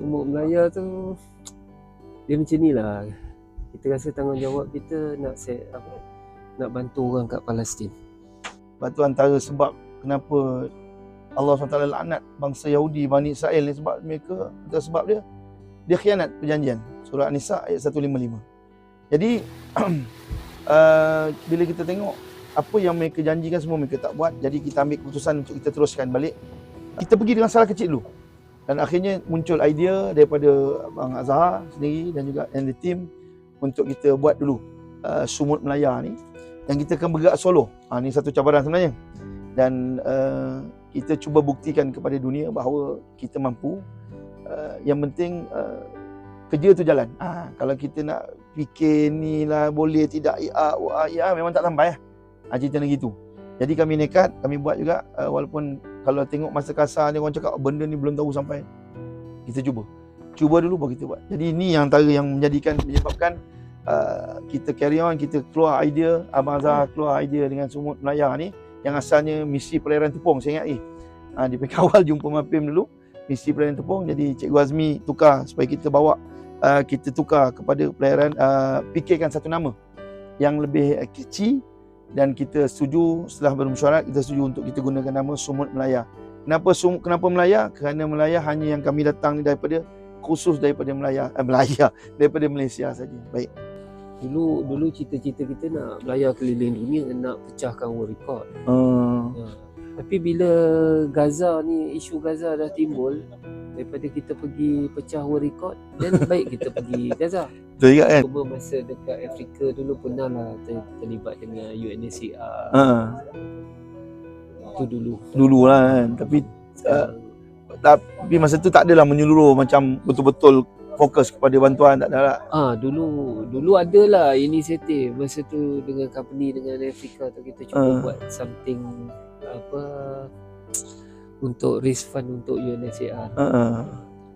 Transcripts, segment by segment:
Sumuk Melaya tu dia macam ni lah. Kita rasa tanggungjawab kita nak set, apa, nak bantu orang kat Palestin. Sebab tu antara sebab kenapa Allah SWT laknat bangsa Yahudi, Bani Israel ni sebab mereka, antara sebab dia, dia khianat perjanjian. Surah An-Nisa ayat 155. Jadi, uh, bila kita tengok apa yang mereka janjikan semua mereka tak buat, jadi kita ambil keputusan untuk kita teruskan balik. Kita pergi dengan salah kecil dulu. Dan akhirnya muncul idea daripada Abang Azhar sendiri dan juga yang the team untuk kita buat dulu uh, Sumut Melaya ni yang kita akan bergerak solo. Ha, ni satu cabaran sebenarnya. Dan uh, kita cuba buktikan kepada dunia bahawa kita mampu. Uh, yang penting uh, kerja tu jalan. Ha, kalau kita nak fikir ni lah boleh tidak ya, wah, ya memang tak sampai lah. Ha, cerita macam gitu. Jadi kami nekat, kami buat juga uh, walaupun kalau tengok masa kasar ni orang cakap "Oh, benda ni belum tahu sampai. Kita cuba. Cuba dulu baru kita buat. Jadi ini yang antara yang menjadikan menyebabkan uh, kita carry on, kita keluar idea, Abang Azhar keluar idea dengan Sumut Melaya ni yang asalnya misi pelayaran tepung saya ingat ni. Ha, di awal jumpa Mapim dulu, misi pelayaran tepung jadi Cikgu Azmi tukar supaya kita bawa uh, kita tukar kepada pelayaran uh, fikirkan satu nama yang lebih uh, catchy dan kita setuju setelah bermesyuarat kita setuju untuk kita gunakan nama Sumut Melaya. Kenapa Sum, kenapa Melaya? Kerana Melaya hanya yang kami datang ni daripada khusus daripada Melaya, eh, Melaya daripada Malaysia saja. Baik. Dulu dulu cita-cita kita nak belayar keliling dunia nak pecahkan world record. Uh, Ha. Tapi bila Gaza ni isu Gaza dah timbul daripada kita pergi pecah world record dan baik kita pergi Gaza. betul juga kan? Cuma masa dekat Afrika dulu pernah lah ter, terlibat dengan UNHCR. Uh, Itu dulu. dulu lah kan. Tapi uh, tapi masa tu tak adalah menyeluruh macam betul-betul fokus kepada bantuan tak ada lah. Ah dulu dulu ada lah inisiatif masa tu dengan company dengan Afrika tu kita cuba Ah. buat something apa untuk raise fund untuk UNHCR. Uh, uh.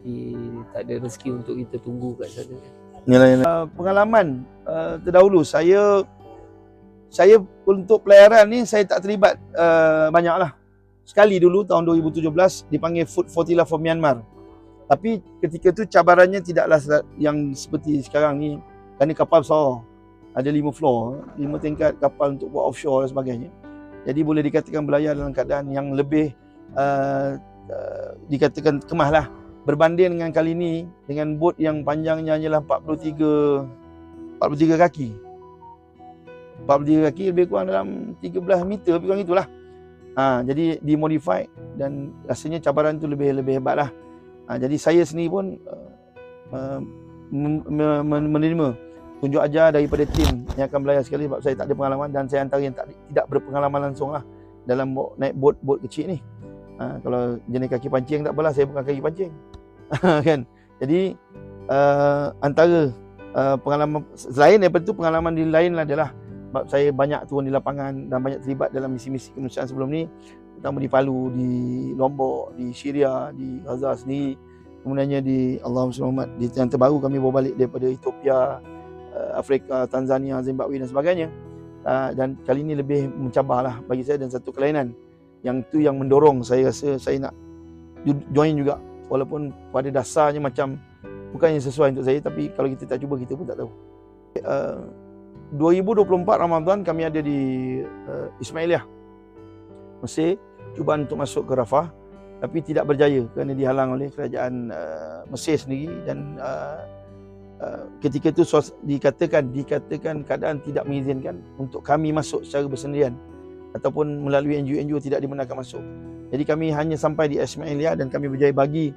Tapi tak ada rezeki untuk kita tunggu kat sana. Yalah, yalah. Uh, pengalaman uh, terdahulu saya saya untuk pelayaran ni saya tak terlibat uh, banyak lah. Sekali dulu tahun 2017 dipanggil Food Flotilla for Myanmar. Tapi ketika tu cabarannya tidaklah yang seperti sekarang ni. Kerana kapal besar. Ada lima floor, lima tingkat kapal untuk buat offshore dan sebagainya. Jadi boleh dikatakan belayar dalam keadaan yang lebih uh, uh, dikatakan kemah lah berbanding dengan kali ini dengan bot yang panjangnya hanyalah 43 43 kaki. 43 kaki lebih kurang dalam 13 meter lebih kurang itulah. Ha, jadi dimodify dan rasanya cabaran tu lebih lebih hebat lah. Ha, jadi saya sendiri pun uh, uh, men- men- menerima tunjuk ajar daripada tim yang akan belayar sekali sebab saya tak ada pengalaman dan saya antara yang tak, tidak berpengalaman langsung lah dalam naik bot-bot kecil ni. Ha, kalau jenis kaki pancing tak apalah, saya bukan kaki pancing. kan? Jadi uh, antara uh, pengalaman selain daripada itu pengalaman di lain adalah sebab saya banyak turun di lapangan dan banyak terlibat dalam misi-misi kemanusiaan sebelum ni terutama di Palu, di Lombok, di Syria, di Gaza sendiri kemudiannya di Allah Muhammad di yang terbaru kami bawa balik daripada Ethiopia, Afrika, Tanzania, Zimbabwe dan sebagainya. Uh, dan kali ini lebih mencabar lah bagi saya dan satu kelainan yang tu yang mendorong saya rasa saya nak join juga. Walaupun pada dasarnya macam bukannya sesuai untuk saya tapi kalau kita tak cuba kita pun tak tahu. Uh, 2024 Ramadan kami ada di uh, Ismailiyah Mesir cuba untuk masuk ke Rafah tapi tidak berjaya kerana dihalang oleh kerajaan uh, Mesir sendiri dan uh, uh, ketika itu dikatakan dikatakan keadaan tidak mengizinkan untuk kami masuk secara bersendirian ataupun melalui NGO-NGO tidak dibenarkan masuk. Jadi kami hanya sampai di Ismailiyah dan kami berjaya bagi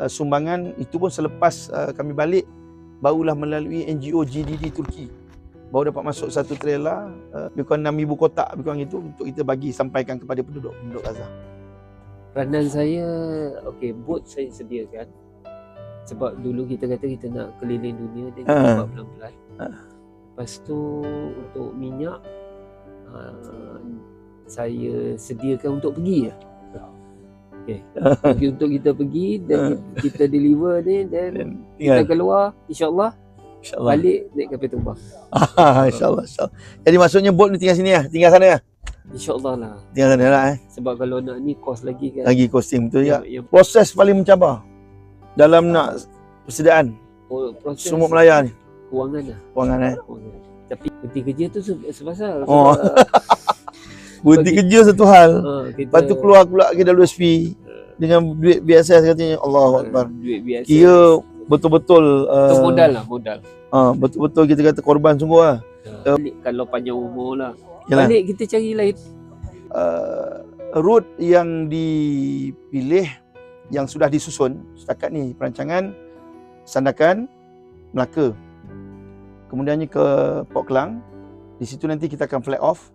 uh, sumbangan itu pun selepas uh, kami balik barulah melalui NGO GDD Turki baru dapat masuk satu trailer uh, lebih kurang 6000 kotak lebih kurang itu untuk kita bagi sampaikan kepada penduduk penduduk Gaza. Peranan saya okey bot saya sediakan sebab dulu kita kata kita nak keliling dunia dan kita Ah. buat pelan-pelan. Lepas tu untuk minyak uh, saya sediakan untuk pergi lah. Okey. Pergi untuk kita pergi dan kita deliver ni dan kita keluar insya-Allah insyaallah. balik naik kapal terbang. insyaallah insyaallah. Jadi maksudnya bot ni tinggal sini lah, tinggal sana lah. Insya-Allah lah. Tinggal sana lah eh. Sebab kalau nak ni kos lagi kan. Lagi kosting betul ya. Yang, yang Proses paling mencabar. Dalam nak persediaan Proses sumuk Melaya ni. Kewangan lah. Wangan eh. Kewangan. Tapi berhenti kerja tu se- sebasal. Oh. Sebab, Berhenti kerja satu hal. uh, kita, Lepas tu keluar pula KWSP dengan duit biasa katanya Allahu uh, Akbar. Duit biasa. Kira betul-betul Itu uh, modal lah, modal. uh, betul-betul kita kata korban sungguh lah. Uh, balik kalau panjang umur lah. Yalah. Balik kita cari lain. Uh, route yang dipilih yang sudah disusun setakat ni perancangan Sandakan Melaka. Kemudiannya ke Port Klang. Di situ nanti kita akan fly off.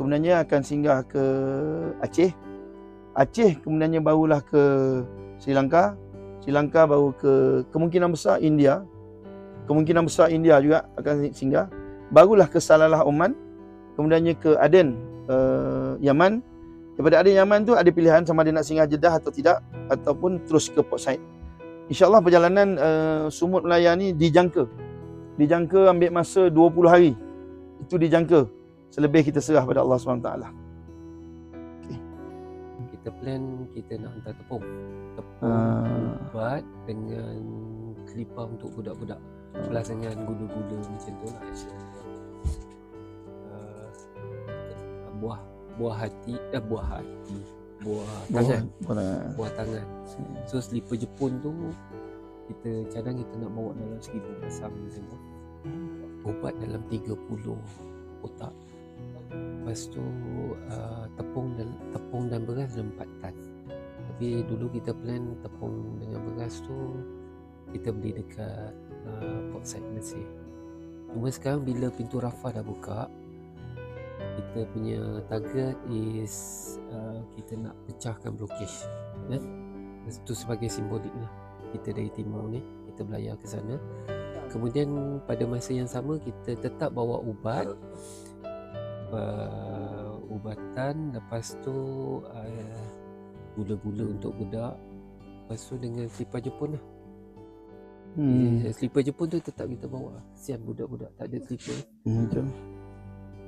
Kemudiannya akan singgah ke Aceh. Aceh kemudiannya barulah ke Sri Lanka. Sri Lanka baru ke kemungkinan besar India. Kemungkinan besar India juga akan singgah. Barulah ke Salalah Oman. Kemudiannya ke Aden uh, Yaman. Daripada Aden Yaman tu ada pilihan sama ada nak singgah Jeddah atau tidak ataupun terus ke Port Said. InsyaAllah perjalanan uh, Sumut Melaya ni dijangka. Dijangka ambil masa 20 hari. Itu dijangka. Selebih kita serah pada Allah SWT. Kita plan kita nak hantar tepung. Tepung Ah. ubat dengan kelipar untuk budak-budak. Plus dengan gula-gula macam tu lah. Uh, buah buah hati eh buah hati. Buah tangan. Buah. buah tangan. So slipper Jepun tu kita cadang kita nak bawa dalam 1000 pasang tu ubat dalam 30 kotak lepas tu uh, tepung dan tepung dan beras dalam 4 tan tapi dulu kita plan tepung dengan beras tu kita beli dekat uh, Port Said Mesir cuma sekarang bila pintu Rafah dah buka kita punya target is uh, kita nak pecahkan blokage ya? itu sebagai simbolik lah. Kita dari timur ni kita belayar ke sana. Kemudian pada masa yang sama kita tetap bawa ubat. Uh, ubatan lepas tu uh, gula-gula untuk budak. Lepas tu dengan slipper Jepun lah. Hmm. slipper Jepun tu tetap kita bawa. Kesian budak-budak tak ada slipper Hmm.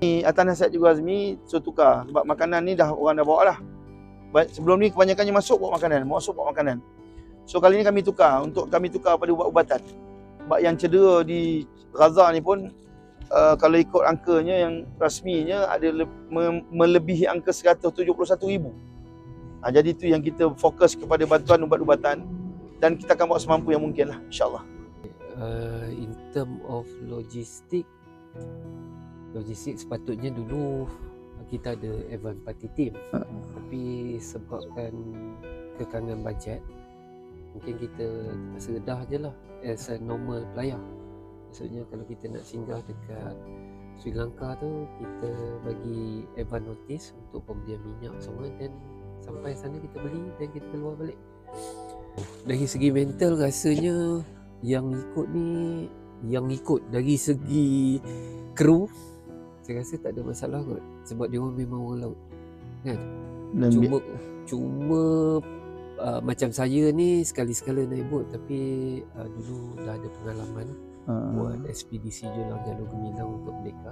Ni atas nasihat juga Azmi so tukar sebab makanan ni dah orang dah bawa lah. Sebelum ni kebanyakannya masuk bawa makanan, masuk bawa makanan. So kali ni kami tukar untuk kami tukar pada ubat-ubatan. Sebab yang cedera di Gaza ni pun uh, kalau ikut angkanya yang rasminya ada me- melebihi angka 171,000. Ha, jadi itu yang kita fokus kepada bantuan ubat-ubatan dan kita akan buat semampu yang mungkin lah insyaAllah. uh, in term of logistik logistik sepatutnya dulu kita ada advance party team. Ha. tapi sebabkan kekangan bajet mungkin kita terpaksa redah je lah as a normal player. Maksudnya kalau kita nak singgah dekat Sri Lanka tu kita bagi advance notice untuk pembelian minyak semua dan sampai sana kita beli dan kita keluar balik. Dari segi mental rasanya yang ikut ni yang ikut dari segi kru saya rasa tak ada masalah kot sebab dia orang memang orang laut Dan bi- cuma cuma uh, macam saya ni sekali-sekala naik bot tapi uh, dulu dah ada pengalaman uh, buat ekspedisi Jelang Jalur Gemilang untuk mereka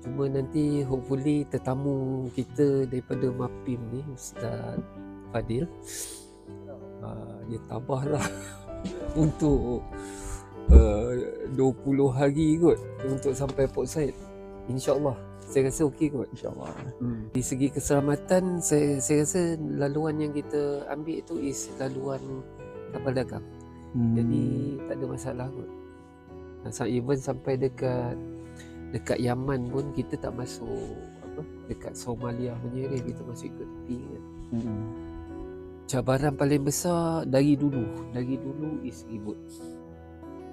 cuma nanti hopefully tetamu kita daripada MAPIM ni Ustaz Fadil uh, dia tambahlah untuk uh, 20 hari kot untuk sampai Port Said InsyaAllah saya rasa okey kot insyaAllah. Hmm. Di segi keselamatan saya saya rasa laluan yang kita ambil tu is laluan kapal dagang. Hmm. Jadi tak ada masalah kot. So even sampai dekat dekat Yaman pun kita tak masuk apa dekat Somalia punya area kita masuk ikut tepi kan. Hmm. Cabaran paling besar dari dulu, dari dulu is ribut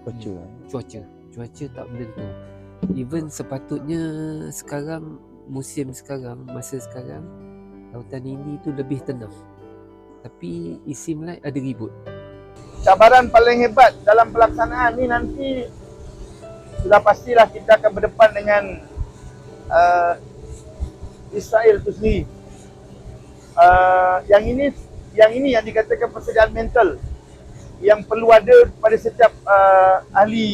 Baca. eh. cuaca. Cuaca tak menentu. Even sepatutnya sekarang musim sekarang, masa sekarang lautan Hindi tu lebih tenang. Tapi isim lain ada ribut. cabaran paling hebat dalam pelaksanaan ni nanti sudah pastilah kita akan berdepan dengan uh, Israel tu sendiri. Uh, yang ini yang ini yang dikatakan persediaan mental yang perlu ada pada setiap uh, ahli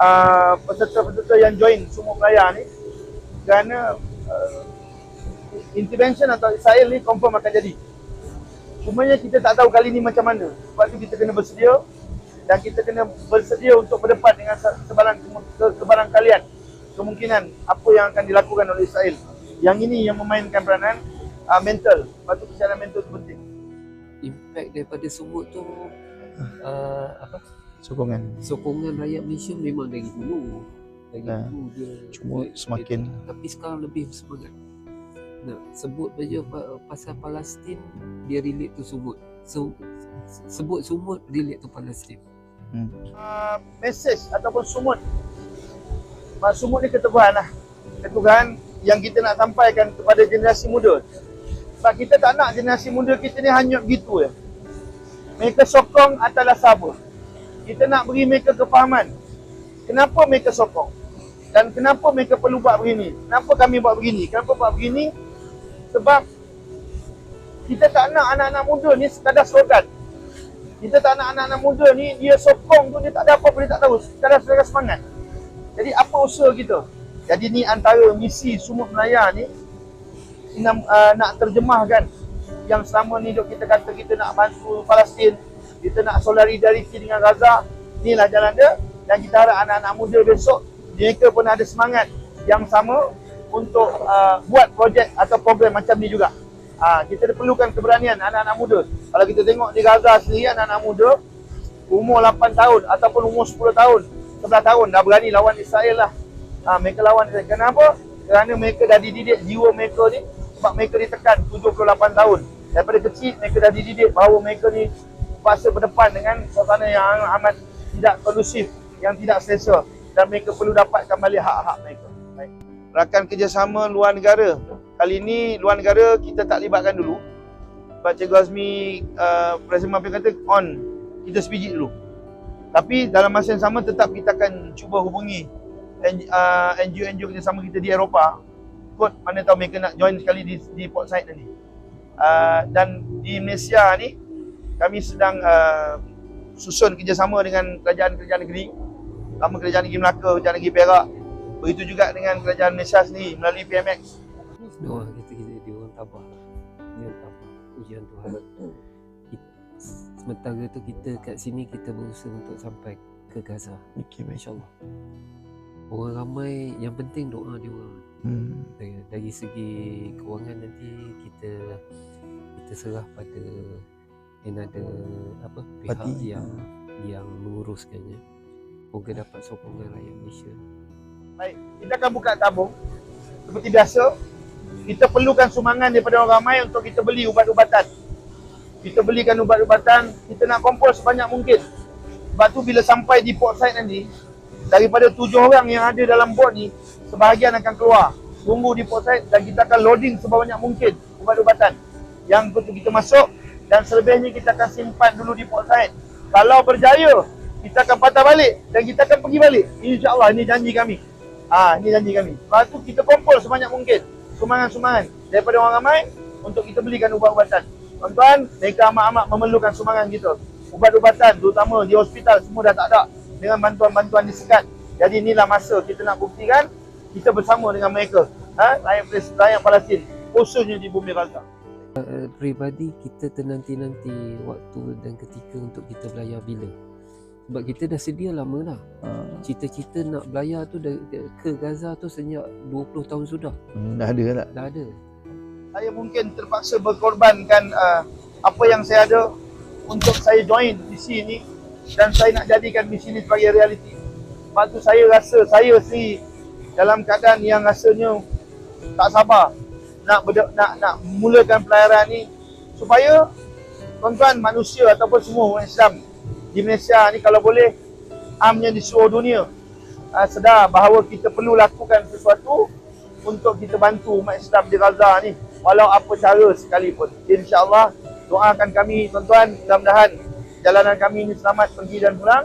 uh, peserta-peserta yang join semua Melaya ni kerana uh, intervention atau Israel ni confirm akan jadi. Cumanya kita tak tahu kali ni macam mana. Sebab tu kita kena bersedia dan kita kena bersedia untuk berdepan dengan se- sebarang kebarang kalian. Kemungkinan apa yang akan dilakukan oleh Israel. Yang ini yang memainkan peranan uh, mental. Sebab tu kesihatan mental tu penting. Impact daripada sumut tu uh, apa Sokongan. sokongan rakyat Malaysia memang dari dulu. Dari Ya. dulu dia Cuma dia- semakin dia- tapi sekarang lebih semangat. Nak sebut saja pa- pasal Palestin dia relate tu sumut. So, sebut sumut relate tu Palestin. uh, message ataupun sumut. Mak sumut ni keteguhan lah. Keteguhan yang kita nak sampaikan kepada generasi muda. Sebab kita tak nak generasi muda kita ni hanyut gitu je. Mereka sokong atas dasar apa? Kita nak beri mereka kefahaman. Kenapa mereka sokong? Dan kenapa mereka perlu buat begini? Kenapa kami buat begini? Kenapa buat begini? Sebab kita tak nak anak-anak muda ni sekadar slogan. Kita tak nak anak-anak muda ni dia sokong tu dia tak ada apa-apa dia tak tahu. Sekadar sekadar semangat. Jadi apa usaha kita? Jadi ni antara misi Sumut Melaya ni nak, uh, nak terjemahkan yang selama ni kita kata kita nak bantu Palestin, kita nak solidariti dengan Gaza, inilah jalan dia dan kita harap anak-anak muda besok mereka pun ada semangat yang sama untuk uh, buat projek atau program macam ni juga. Ha, kita perlukan keberanian anak-anak muda. Kalau kita tengok di Gaza sendiri anak-anak muda umur 8 tahun ataupun umur 10 tahun, 11 tahun dah berani lawan Israel lah. Ha, mereka lawan Israel. Kenapa? Kerana mereka dah dididik jiwa mereka ni sebab mereka ditekan 78 tahun. Daripada kecil mereka dah dididik bahawa mereka ni terpaksa berdepan dengan suasana yang amat tidak kondusif, yang tidak selesa dan mereka perlu dapatkan balik hak-hak mereka. Baik. Rakan kerjasama luar negara. Kali ini luar negara kita tak libatkan dulu. Sebab Cikgu Azmi, uh, Presiden Mampir kata on, kita sebiji dulu. Tapi dalam masa yang sama tetap kita akan cuba hubungi N- uh, NGO-NGO kerjasama kita di Eropah. Kot mana tahu mereka nak join sekali di, di Port Said nanti. Uh, dan di Malaysia ni, kami sedang uh, susun kerjasama dengan kerajaan-kerajaan negeri. Lama kerajaan negeri Melaka, kerajaan negeri Perak. Begitu juga dengan kerajaan Malaysia sendiri melalui PMX. Doa kita kita dia orang tabah. Dia orang tabah. Ujian Tuhan. Kita, sementara tu kita kat sini kita berusaha untuk sampai ke Gaza. Okey, InsyaAllah. Orang ramai yang penting doa dia orang. Hmm. dari, dari segi kewangan nanti kita kita serah pada another apa pihak Parti. yang yang menguruskannya moga dapat sokongan rakyat Malaysia Baik, kita akan buka tabung. Seperti biasa, kita perlukan sumbangan daripada orang ramai untuk kita beli ubat-ubatan. Kita belikan ubat-ubatan, kita nak kumpul sebanyak mungkin. Sebab tu bila sampai di port site nanti, daripada tujuh orang yang ada dalam bot ni, sebahagian akan keluar. Tunggu di port site dan kita akan loading sebanyak mungkin ubat-ubatan. Yang betul kita masuk dan selebihnya kita akan simpan dulu di port site. Kalau berjaya, kita akan patah balik dan kita akan pergi balik. InsyaAllah, ini janji kami. Ah, ini janji kami. Lepas tu kita kumpul sebanyak mungkin sumbangan-sumbangan daripada orang ramai untuk kita belikan ubat-ubatan. Tuan-tuan, mereka amat-amat memerlukan sumbangan kita. Ubat-ubatan terutama di hospital semua dah tak ada dengan bantuan-bantuan disekat. Jadi inilah masa kita nak buktikan kita bersama dengan mereka. Ha? Rakyat rakyat Palestin khususnya di bumi Gaza. Uh, peribadi kita ternanti-nanti waktu dan ketika untuk kita belayar bila? Sebab kita dah sedia lama dah. Cita-cita nak belayar tu ke Gaza tu sejak 20 tahun sudah. Hmm, dah ada tak? dah ada. Saya mungkin terpaksa berkorbankan uh, apa yang saya ada untuk saya join misi ini dan saya nak jadikan misi ini sebagai realiti. Sebab tu saya rasa saya sendiri dalam keadaan yang rasanya tak sabar nak berde- nak nak mulakan pelayaran ni supaya tuan-tuan manusia ataupun semua orang Islam di Malaysia ni kalau boleh amnya di seluruh dunia uh, sedar bahawa kita perlu lakukan sesuatu untuk kita bantu umat Islam di Gaza ni walau apa cara sekalipun. InsyaAllah doakan kami tuan-tuan mudah-mudahan jalanan kami ini selamat pergi dan pulang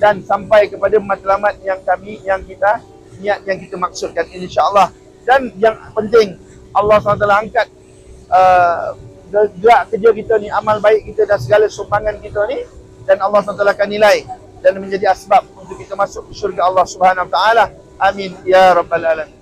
dan sampai kepada matlamat yang kami yang kita niat yang kita maksudkan insyaAllah. Dan yang penting Allah SWT angkat uh, gerak kerja kita ni, amal baik kita dan segala sumbangan kita ni dan Allah SWT akan nilai dan menjadi asbab untuk kita masuk ke syurga Allah Taala. Amin ya rabbal alamin.